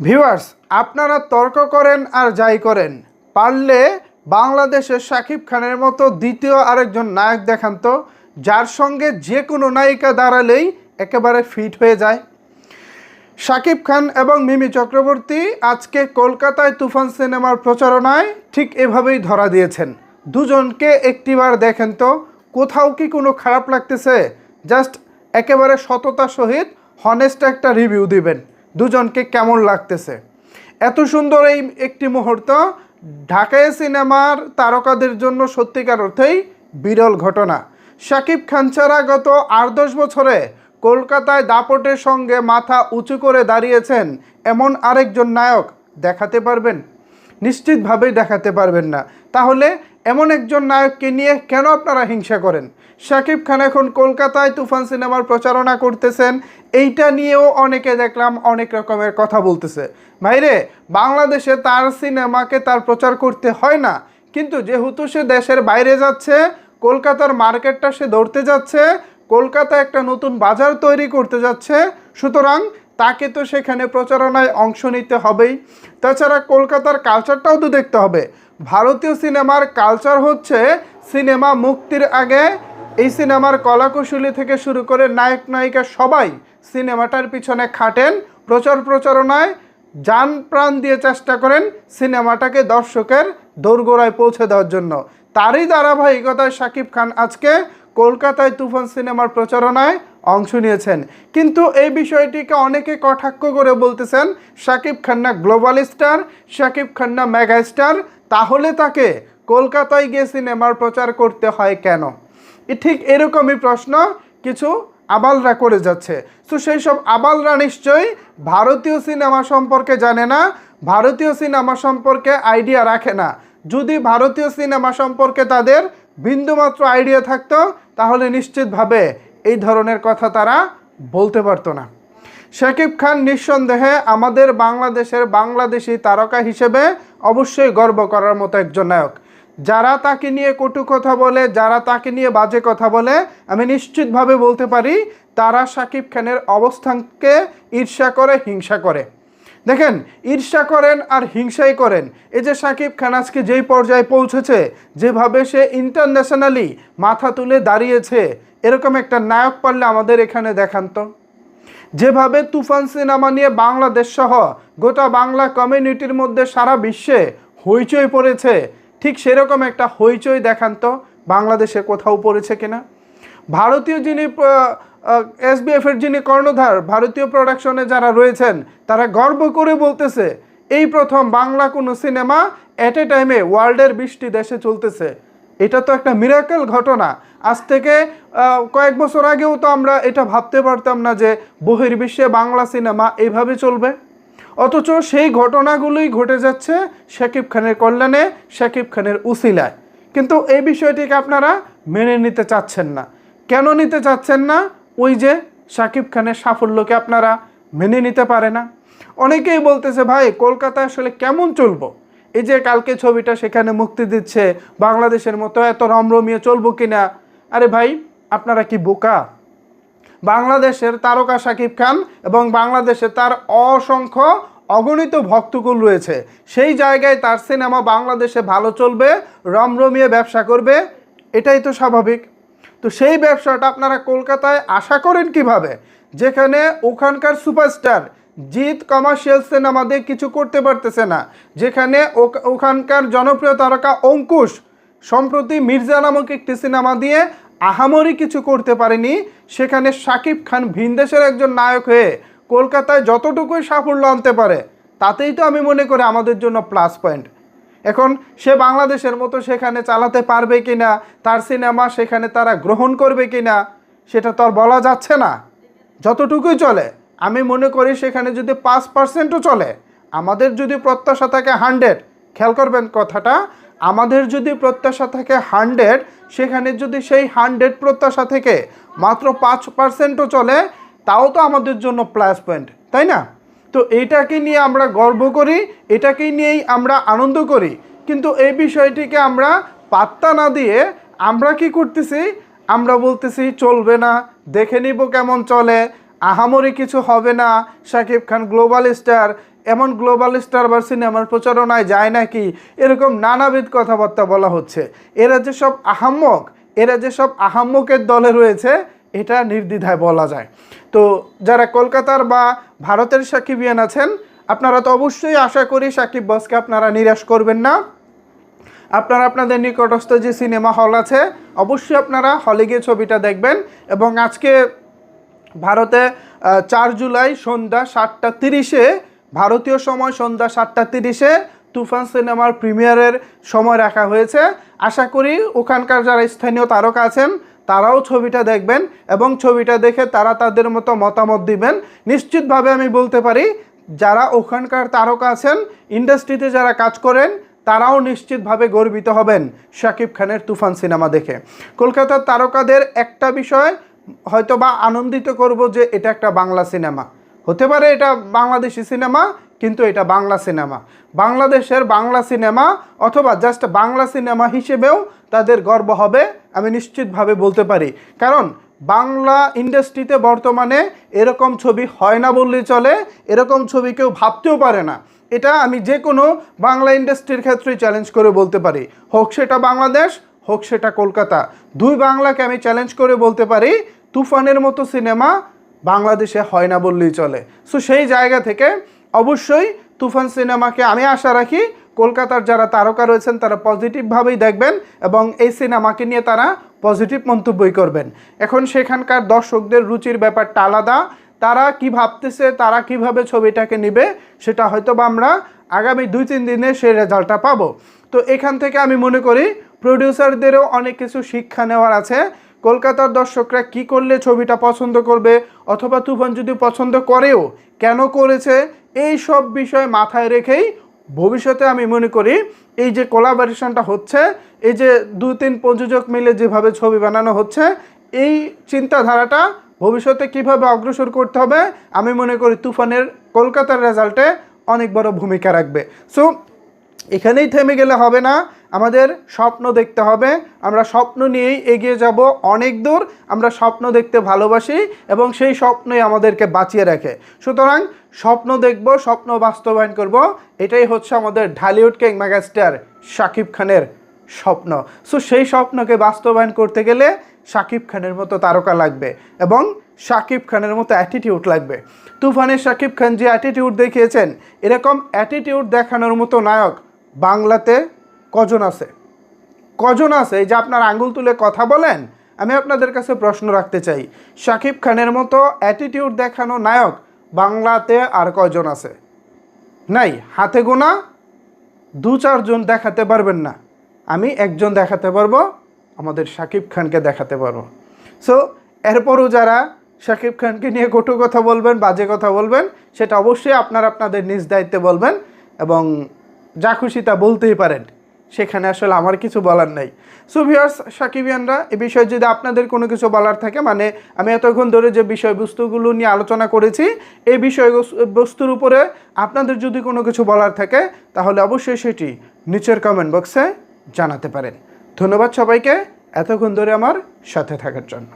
Viewers, আপনারা তর্ক করেন আর যাই করেন। পারলে বাংলাদেশের শাকিব খানের মতো দ্বিতীয় আরেকজন নায়ক দেখান তো, যার সঙ্গে যে কোনো নায়িকা দাঁড়ালেই একেবারে ফিট হয়ে যায়। শাকিব খান এবং মিমি চক্রবর্তী আজকে কলকাতায় তুফান সিনেমার প্রচারণায় ঠিক এভাবেই ধরা দিয়েছেন। দুজনকে একটিবার দেখেন তো, কোথাও কি কোনো খারাপ লাগতেছে? জাস্ট একেবারে সততা সহিত হনেস্ট একটা রিভিউ দিবেন। দুজনকে কেমন লাগতেছে? এত সুন্দর এই একটি মুহূর্ত, ঢাকায় সিনেমার তারকাদের জন্য সত্যিকার অর্থেই বিরল ঘটনা। শাকিব খান ছাড়া গত আট দশ বছরে কলকাতায় দাপটের সঙ্গে মাথা উঁচু করে দাঁড়িয়েছেন এমন আরেকজন নায়ক দেখাতে পারবেন? নিশ্চিতভাবেই দেখাতে পারবেন না। তাহলে এমন একজন নায়ককে নিয়ে কেন আপনারা হিংসা করেন? শাকিব খান এখন কলকাতায় তুফান সিনেমার প্রচারণা করতেছেন, এইটা নিয়েও অনেকে দেখলাম অনেক রকমের কথা বলতেছে। ভাইরে, বাংলাদেশে তার সিনেমাকে তার প্রচার করতে হয় না। কিন্তু যেহেতু সে দেশের বাইরে যাচ্ছে, কলকাতার মার্কেটটা সে ধরতে যাচ্ছে, কলকাতা একটা নতুন বাজার তৈরি করতে যাচ্ছে, সুতরাং তাকে তো সেখানে প্রচারণায় অংশ নিতে হবেই। তাছাড়া কলকাতার কালচারটাও তো দেখতে হবে। ভারতীয় সিনেমার কালচার হচ্ছে সিনেমা মুক্তির আগে। এই সিনেমার কলাকুশলী থেকে শুরু করে নায়ক, নায়িকা সবাই সিনেমাটার পিছনে খাটেন প্রচার প্রচারণায়। যান প্রাণ দিয়ে চেষ্টা করেন সিনেমাটাকে দর্শকের দোরগোড়ায় পৌঁছে দেওয়ার জন্য। তারই ধারাবাহিকতায় শাকিব খান আজকে কলকাতায় তুফান সিনেমার প্রচারণায় অংশ নিয়েছেন। কিন্তু এই বিষয়টিকে অনেকে কটাক্ষ করে বলতেছেন, Shakib Khanna global star, Shakib Khanna mega star. তাহলে তাকে কলকাতায় গিয়ে সিনেমার প্রচার করতে হয় কেন? ঠিক এরকমই প্রশ্ন কিছু আবালরা করে যাচ্ছে। তো সেই সব আবালরা নিশ্চয়ই ভারতীয় সিনেমা সম্পর্কে জানে না, ভারতীয় সিনেমা সম্পর্কে আইডিয়া রাখে না। যদি ভারতীয় সিনেমা সম্পর্কে তাদের বিন্দুমাত্র আইডিয়া থাকতো, তাহলে নিশ্চিতভাবে এই ধরনের কথা তারা বলতে পারতো না। শাকিব খান নিঃসন্দেহে আমাদের বাংলাদেশের বাংলাদেশি তারকা হিসেবে অবশ্যই গর্ব করার মতো একজন নায়ক। যারা তাকে নিয়ে কটু কথা বলে, যারা তাকে নিয়ে বাজে কথা বলে, আমি নিশ্চিতভাবে বলতে পারি তারা শাকিব খানের অবস্থানকে ঈর্ষা করে, হিংসা করে। দেখেন, ঈর্ষা করেন আর হিংসাই করেন। এই যে শাকিব খান আজকে যেই পর্যায়ে পৌঁছেছে, যেভাবে সে ইন্টারন্যাশনালি মাথা তুলে দাঁড়িয়েছে, এরকম একটা নায়ক পারলে আমাদের এখানে দেখান তো। যেভাবে তুফান সিনেমা নিয়ে বাংলাদেশ সহ গোটা বাংলা কমিউনিটির মধ্যে সারা বিশ্বে হইচই পড়েছে, ঠিক সেরকম একটা হইচই দেখান তো, বাংলাদেশে কোথাও পড়েছে কিনা? ভারতীয় যিনি এসবিএফের যিনি কর্ণধার, ভারতীয় প্রোডাকশনে যারা রয়েছেন, তারা গর্ব করে বলতেছে, এই প্রথম বাংলা কোনো সিনেমা এট এ টাইমে ওয়ার্ল্ডের বৃষ্টি দেশে চলতেছে। এটা তো একটা মিরাকেল ঘটনা। আজ থেকে কয়েক বছর আগেও তো আমরা এটা ভাবতে পারতাম না যে বহির্বিশ্বে বাংলা সিনেমা এইভাবে চলবে। অথচ সেই ঘটনাগুলোই ঘটে যাচ্ছে শাকিব খানের কল্যাণে, শাকিব খানের উসিলায়। কিন্তু এই বিষয়টিকে আপনারা মেনে নিতে চাচ্ছেন না। কেন নিতে চাচ্ছেন না? ওই যে শাকিব খানের সাফল্যকে আপনারা মেনে নিতে পারে না। অনেকেই বলতেছে, ভাই কলকাতা আসলে কেমন চলবো? এই যে কালকে ছবিটা সেখানে মুক্তি দিচ্ছে, বাংলাদেশের মতো এত রমরমিয়ে চলবো কিনা? আরে ভাই, আপনারা কি বোকা? বাংলাদেশের তারকা শাকিব খান এবং বাংলাদেশে তার অসংখ্য অগণিত ভক্তকুল রয়েছে। সেই জায়গায় তার সিনেমা বাংলাদেশে ভালো চলবে, রমরমিয়ে ব্যবসা করবে, এটাই তো স্বাভাবিক। তো সেই ব্যবসাটা আপনারা কলকাতায় আশা করেন কীভাবে? যেখানে ওখানকার সুপারস্টার জিৎ কমার্শিয়াল সিনেমা দিয়ে কিছু করতে পারতেছে না। যেখানে ওখ- ওখানকার জনপ্রিয় তারকা অঙ্কুশ সম্প্রতি মির্জা নামক একটি সিনেমা দিয়ে আহামরি কিছু করতে পারেনি, সেখানে শাকিব খান ভিনদেশের একজন নায়ক হয়ে কলকাতায় যতটুকুই সাফল্য আনতে পারে, তাতেই তো আমি মনে করি আমাদের জন্য প্লাস পয়েন্ট। এখন সে বাংলাদেশের মতো সেখানে চালাতে পারবে কি না তার সিনেমা সেখানে তারা গ্রহণ করবে কি না সেটা তো আর বলা যাচ্ছে না। যতটুকুই চলে, আমি মনে করি সেখানে যদি পাঁচ পার্সেন্টও চলে, আমাদের যদি প্রত্যাশা থাকে হান্ড্রেড, খেয়াল করবেন কথাটা আমাদের যদি প্রত্যাশা থাকে হান্ড্রেড, সেখানে যদি সেই হান্ড্রেড প্রত্যাশা থেকে মাত্র পাঁচ পার্সেন্টও চলে, তাও তো আমাদের জন্য প্লাস পয়েন্ট, তাই না? তো এটাকে নিয়ে আমরা গর্ব করি, এটাকে নিয়েই আমরা আনন্দ করি। কিন্তু এই বিষয়টিকে আমরা পাত্তা না দিয়ে আমরা কি করতেছি? আমরা বলতেছি, চলবে না, দেখে নিব কেমন চলে, আহামরি কিছু হবে না, শাকিব খান গ্লোবাল স্টার এমন গ্লোবাল স্টার বা সিনেমার প্রচারণায় যায় নাকি? এরকম নানাবিধ কথাবার্তা বলা হচ্ছে। এরা যে সব আহাম্মক, এরা যে সব আহাম্মকের দলে রয়েছে, এটা নির্দ্বিধায় বলা যায়। তো যারা কলকাতার বা ভারতের সাকিবিয়ান আছেন, আপনারা তো অবশ্যই আশা করি সাকিব বসকে আপনারা নিরাশ করবেন না। আপনারা আপনাদের নিকটস্থ যে সিনেমা হল আছে, অবশ্যই আপনারা হলে গিয়ে ছবিটা দেখবেন এবং আজকে ভারতে চার জুলাই সন্ধ্যা সাতটা তিরিশে ভারতীয় সময় সন্ধ্যা সাতটা তিরিশে তুফান সিনেমার প্রিমিয়ারের সময় রাখা হয়েছে। আশা করি ওখানকার যারা স্থানীয় তারকা আছেন, তারাও ছবিটা দেখবেন এবং ছবিটা দেখে তারা তাদের মতো মতামত দিবেন। নিশ্চিতভাবে আমি বলতে পারি, যারা ওখানকার তারকা আছেন, ইন্ডাস্ট্রিতে যারা কাজ করেন, তারাও নিশ্চিতভাবে গর্বিত হবেন শাকিব খানের তুফান সিনেমা দেখে। কলকাতার তারকাদের একটা বিষয় হয়তো বা আনন্দিত করব যে এটা একটা বাংলা সিনেমা। হতে পারে এটা বাংলাদেশি সিনেমা, কিন্তু এটা বাংলা সিনেমা। বাংলাদেশের বাংলা সিনেমা অথবা জাস্ট বাংলা সিনেমা হিসেবেও তাদের গর্ব হবে, আমি নিশ্চিতভাবে বলতে পারি। কারণ বাংলা ইন্ডাস্ট্রিতে বর্তমানে এরকম ছবি হয় না বললেই চলে, এরকম ছবি কেউ ভাবতেও পারে না। এটা আমি যে কোনো বাংলা ইন্ডাস্ট্রির ক্ষেত্রেই চ্যালেঞ্জ করে বলতে পারি। হোক সেটা বাংলাদেশ, হোক সেটা কলকাতা। দুই বাংলাকে আমি চ্যালেঞ্জ করে বলতে পারি, তুফানের মতো সিনেমা বাংলাদেশে হয় না বললেই চলে। সো সেই জায়গা থেকে অবশ্যই তুফান সিনেমাকে আমি আশা রাখি কলকাতার যারা তারকা রয়েছেন, তারা পজিটিভভাবেই দেখবেন এবং এই সিনেমাকে নিয়ে তারা পজিটিভ মন্তব্যই করবেন। এখন সেখানকার দর্শকদের রুচির ব্যাপারটা আলাদা। তারা কি ভাবতেছে, তারা কীভাবে ছবিটাকে নেবে, সেটা হয়তো বা আমরা আগামী দুই তিন দিনে সেই রেজাল্টটা পাবো। তো এখান থেকে আমি মনে করি প্রডিউসারদেরও অনেক কিছু শিক্ষা নেওয়ার আছে। কলকাতার দর্শকরা কি করলে ছবিটা পছন্দ করবে অথবা তুফান যদি পছন্দ করেও কেন করেছে, এই সব বিষয় মাথায় রেখেই ভবিষ্যতে আমি মনে করি এই যে কোলাবোরেশনটা হচ্ছে, এই যে দু তিন প্রযোজক মিলে যেভাবে ছবি বানানো হচ্ছে, এই চিন্তাধারাটা ভবিষ্যতে কীভাবে অগ্রসর করতে হবে, আমি মনে করি তুফানের কলকাতার রেজাল্টে অনেক বড় ভূমিকা রাখবে। সো এখানেই থেমে গেলে হবে না। আমাদের স্বপ্ন দেখতে হবে। আমরা স্বপ্ন নিয়েই এগিয়ে যাব অনেক দূর। আমরা স্বপ্ন দেখতে ভালোবাসি এবং সেই স্বপ্নই আমাদেরকে বাঁচিয়ে রাখে। সুতরাং স্বপ্ন দেখব, স্বপ্ন বাস্তবায়ন করব। এটাই হচ্ছে আমাদের ঢালিউড কিং মেগাস্টার শাকিব খানের স্বপ্ন। সো সেই স্বপ্নকে বাস্তবায়ন করতে গেলে শাকিব খানের মতো তারকা লাগবে এবং শাকিব খানের মতো অ্যাটিটিউড লাগবে। তুফানের শাকিব খান যে অ্যাটিটিউড দেখিয়েছেন, এরকম অ্যাটিটিউড দেখানোর মতো নায়ক বাংলাতে কজন আছে? কজন আছে? এই যে আপনার আঙ্গুল তুলে কথা বলেন, আমি আপনাদের কাছে প্রশ্ন রাখতে চাই। শাকিব খানের মতো অ্যাটিটিউড দেখানো নায়ক বাংলাতে আর কজন আছে? নাই, হাতে গোনা দু চারজন দেখাতে পারবেন না। আমি একজন দেখাতে পারব, আমাদের শাকিব খানকে দেখাতে পারব। সো এরপরও যারা শাকিব খানকে নিয়ে কটু কথা বলবেন, বাজে কথা বলবেন, সেটা অবশ্যই আপনারা আপনাদের নিজ দায়িত্বে বলবেন এবং যা খুশি তা বলতেই পারেন। সেখানে আসলে আমার কিছু বলার নেই। সো সাকিবিয়ানরা, এ বিষয়ে যদি আপনাদের কোনো কিছু বলার থাকে মানে আমি এতক্ষণ ধরে যে বিষয়বস্তুগুলো নিয়ে আলোচনা করেছি, এই বিষয় বস্তুর উপরে আপনাদের যদি কোনো কিছু বলার থাকে, তাহলে অবশ্যই সেটি নিচের কমেন্ট বক্সে জানাতে পারেন। ধন্যবাদ সবাইকে, এতক্ষণ ধরে আমার সাথে থাকার জন্য।